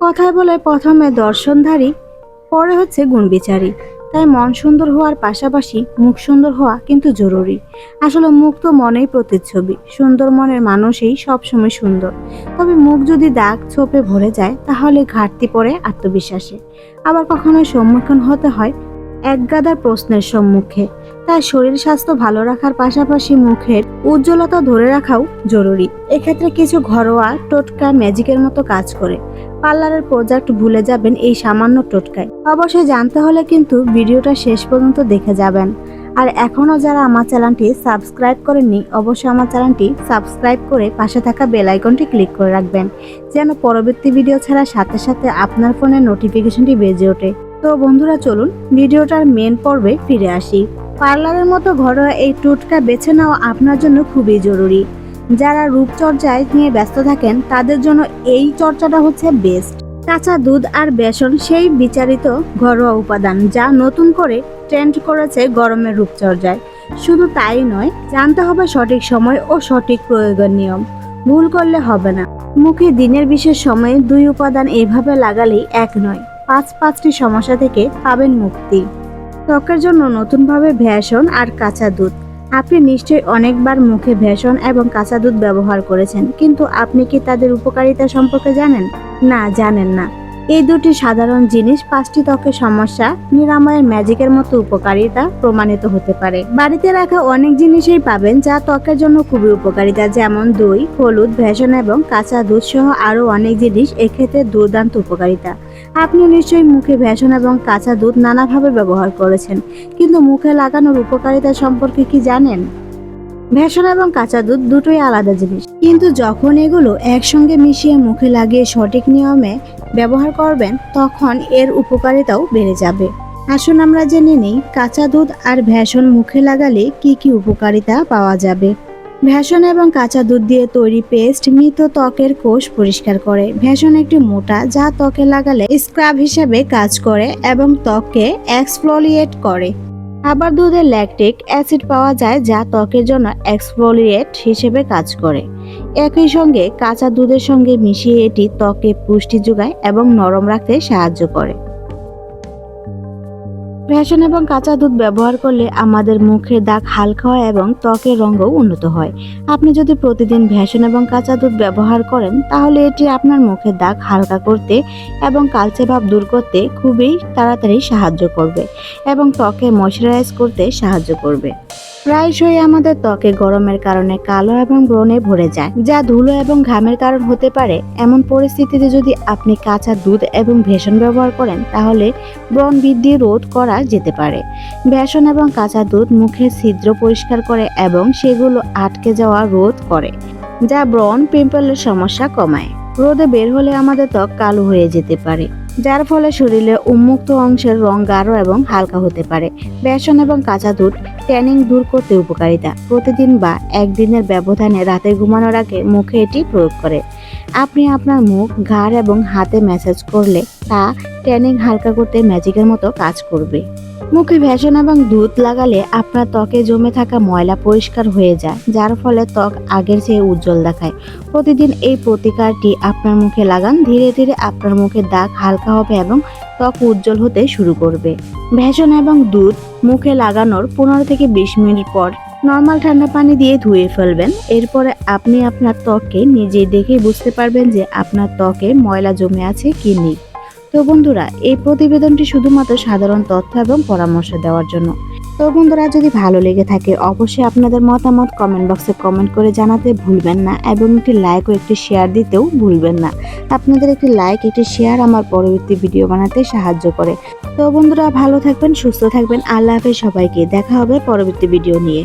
কথায় বলে প্রথমে দর্শনধারী, পরে হচ্ছে গুণবিচারী। তাই মন সুন্দর হওয়ার পাশাপাশি মুখ সুন্দর হওয়া কিন্তু জরুরি। আসলে মুখ তো মনেই প্রতিচ্ছবি। সুন্দর মনের মানুষই সবসময় সুন্দর। তবে মুখ যদি দাগ ছোপে ভরে যায়, তাহলে ঘাটতি পড়ে আত্মবিশ্বাসে। আবার কখনো সম্মুখীন হতে হয় একগাদার প্রশ্নের সম্মুখে। তাই শরীর স্বাস্থ্য ভালো রাখার পাশাপাশি মুখের উজ্জ্বলতা ধরে রাখাও জরুরি। এক্ষেত্রে কিছু ঘরোয়া টোটকা ম্যাজিকের মতো কাজ করে। পার্লারের প্রোডাক্ট ভুলে যাবেন এই সামান্য টোটকায়। অবশ্যই জানতে হলে কিন্তু ভিডিওটা শেষ পর্যন্ত দেখে যাবেন। আর এখনও যারা আমার চ্যানেলটি সাবস্ক্রাইব করেননি, অবশ্যই আমার চ্যানেলটি সাবস্ক্রাইব করে পাশে থাকা বেল আইকনটি ক্লিক করে রাখবেন। যেন পরবর্তী ভিডিও ছাড়ার সাথে সাথে আপনার ফোনে নোটিফিকেশনটি বেজে ওঠে। তো বন্ধুরা চলুন ভিডিওটার মেন পর্বে ফিরে আসি। পার্লারের মতো ঘরোয়া এই টোটকা বেছে নেওয়া আপনার জন্য খুবই জরুরি। যারা রূপচর্চায় নিয়ে ব্যস্ত থাকেন, তাদের জন্য এই চর্চাটা হচ্ছে বেস্ট কাঁচা দুধ আর বেসন সেই বিচারিত ঘরোয়া উপাদান যা নতুন করে ট্রেন্ড করেছে গরমের রূপচর্চায়। শুধু তাই নয়, জানতে হবে সঠিক সময় ও সঠিক প্রয়োগের নিয়ম। ভুল করলে হবে না। মুখে দিনের বিশেষ সময়ে দুই উপাদান এইভাবে লাগালেই এক নয়। পাঁচ পাঁচটি সমস্যা থেকে পাবেন মুক্তি। ত্বকের জন্য নতুনভাবে ভ্যাসন আর কাঁচা দুধ। আপনি নিশ্চয়ই অনেকবার মুখে ভেষণ এবং কাঁচা দুধ ব্যবহার করেছেন, কিন্তু আপনি কি তাদের উপকারিতা সম্পর্কে জানেন? না জানেন না। এই দুটি সাধারণ জিনিস পাঁচটি ত্বকের সমস্যা, নিরাময়ের ম্যাজিকের মতো উপকারিতা প্রমাণিত হতে পারে। বাড়িতে রাখা অনেক জিনিসই পাবেন যা ত্বকের জন্য খুবই উপকারিতা, যেমন দই, হলুদ ভেষণ এবং কাঁচা দুধ সহ আরও অনেক জিনিস এক্ষেত্রে দুর্দান্ত উপকারিতা। আপনি নিশ্চয়ই মুখে ভেষণ এবং কাঁচা দুধ নানাভাবে ব্যবহার করেছেন। কিন্তু মুখে লাগানোর উপকারিতা সম্পর্কে কি জানেন? ভেষণ এবং কাঁচা দুধ দুটোই আলাদা জিনিস। কিন্তু যখন এগুলো একসঙ্গে মিশিয়ে মুখে লাগিয়ে সঠিক নিয়মে ব্যবহার করবেন, তখন এর উপকারিতাও বেড়ে যাবে। আসুন আমরা জেনে নিই, কাঁচা দুধ আর ভেষণ মুখে লাগালে কি কি উপকারিতা পাওয়া যাবে। ভেষণ এবং কাঁচা দুধ দিয়ে তৈরি পেস্ট মৃত ত্বকের কোষ পরিষ্কার করে। ভেষণ একটি মোটা, যা ত্বকে লাগালে স্ক্রাব হিসেবে কাজ করে এবং ত্বককে এক্সফ্লোলিয়েট করে। আবার দুধে ল্যাকটিক অ্যাসিড পাওয়া যায়, যা ত্বকের জন্য এক্সফ্লোলিয়েট হিসেবে কাজ করে। একই সঙ্গে কাঁচা দুধের সঙ্গে মিশিয়ে এটি ত্বকে পুষ্টি যোগায় এবং নরম রাখতে সাহায্য করে। ভেষণ এবং কাঁচা দুধ ব্যবহার করলে আমাদের মুখের দাগ হালকা হয় এবং ত্বকের রঙও উন্নত হয়। আপনি যদি প্রতিদিন ভেষণ এবং কাঁচা দুধ ব্যবহার করেন, তাহলে এটি আপনার মুখের দাগ হালকা করতে এবং কালচে ভাব দূর করতে খুবই তাড়াতাড়ি সাহায্য করবে এবং ত্বকে ময়শ্চারাইজ করতে সাহায্য করবে। প্রায়শই আমাদের ত্বকে গরমের কারণে কালো এবং ব্রণে ভরে যায়, যা ধুলো এবং ঘামের কারণ হতে পারে। এমন পরিস্থিতিতে যদি আপনি কাঁচা দুধ এবং ভেষণ ব্যবহার করেন, তাহলে ব্রণ বৃদ্ধি রোধ করা যেতে পারে। বেসন এবং কাঁচা দুধ মুখের ছিদ্র পরিষ্কার করে এবং সেগুলো আটকে যাওয়া রোধ করে, যা ব্রণ পিম্পলের সমস্যা কমায়। রোদে বের হলে আমাদের ত্বক কালো হয়ে যেতে পারে। যার ফলে শরীরে উন্মুক্ত অংশের রং গাঢ় এবং হালকা হতে পারে। বেসন এবং কাঁচা দুধ ট্যানিং দূর করতে উপকারিতা। প্রতিদিন বা একদিনের ব্যবধানে রাতে ঘুমানোর আগে মুখে এটি প্রয়োগ করে। আপনি আপনার মুখ, ঘাড় এবং হাতে ম্যাসাজ করলে তা ট্যানিং হালকা করতে ম্যাজিকের মতো কাজ করবে। মুখে ভেষণ এবং দুধ লাগালে আপনার ত্বকে জমে থাকা ময়লা পরিষ্কার হয়ে যায়, যার ফলে ত্বক আগের চেয়ে উজ্জ্বল দেখায়। প্রতিদিন এই প্রতিকারটি আপনার মুখে লাগান, ধীরে ধীরে আপনার মুখে দাগ হালকা হবে এবং ত্বক উজ্জ্বল হতে শুরু করবে। ভেষণ এবং দুধ মুখে লাগানোর পনেরো থেকে বিশ মিনিট পর নর্মাল ঠান্ডা পানি দিয়ে ধুয়ে ফেলবেন। এরপরে আপনি আপনার ত্বককে নিজে দেখেই বুঝতে পারবেন যে আপনার ত্বকে ময়লা জমে আছে কি নেই। তো বন্ধুরা, এই প্রতিবেদনটি শুধুমাত্র সাধারণ তথ্য এবং পরামর্শ দেওয়ার জন্য। তো বন্ধুরা, যদি ভালো লেগে থাকে, অবশ্যই আপনাদের মতামত কমেন্ট বক্সে কমেন্ট করে জানাতে ভুলবেন না এবং একটি লাইক ও একটি শেয়ার দিতেও ভুলবেন না। আপনাদের একটি লাইক একটি শেয়ার আমার পরবর্তী ভিডিও বানাতে সাহায্য করে। তো বন্ধুরা, ভালো থাকবেন, সুস্থ থাকবেন, আল্লাহ হাফেজ সবাইকে। দেখা হবে পরবর্তী ভিডিও নিয়ে।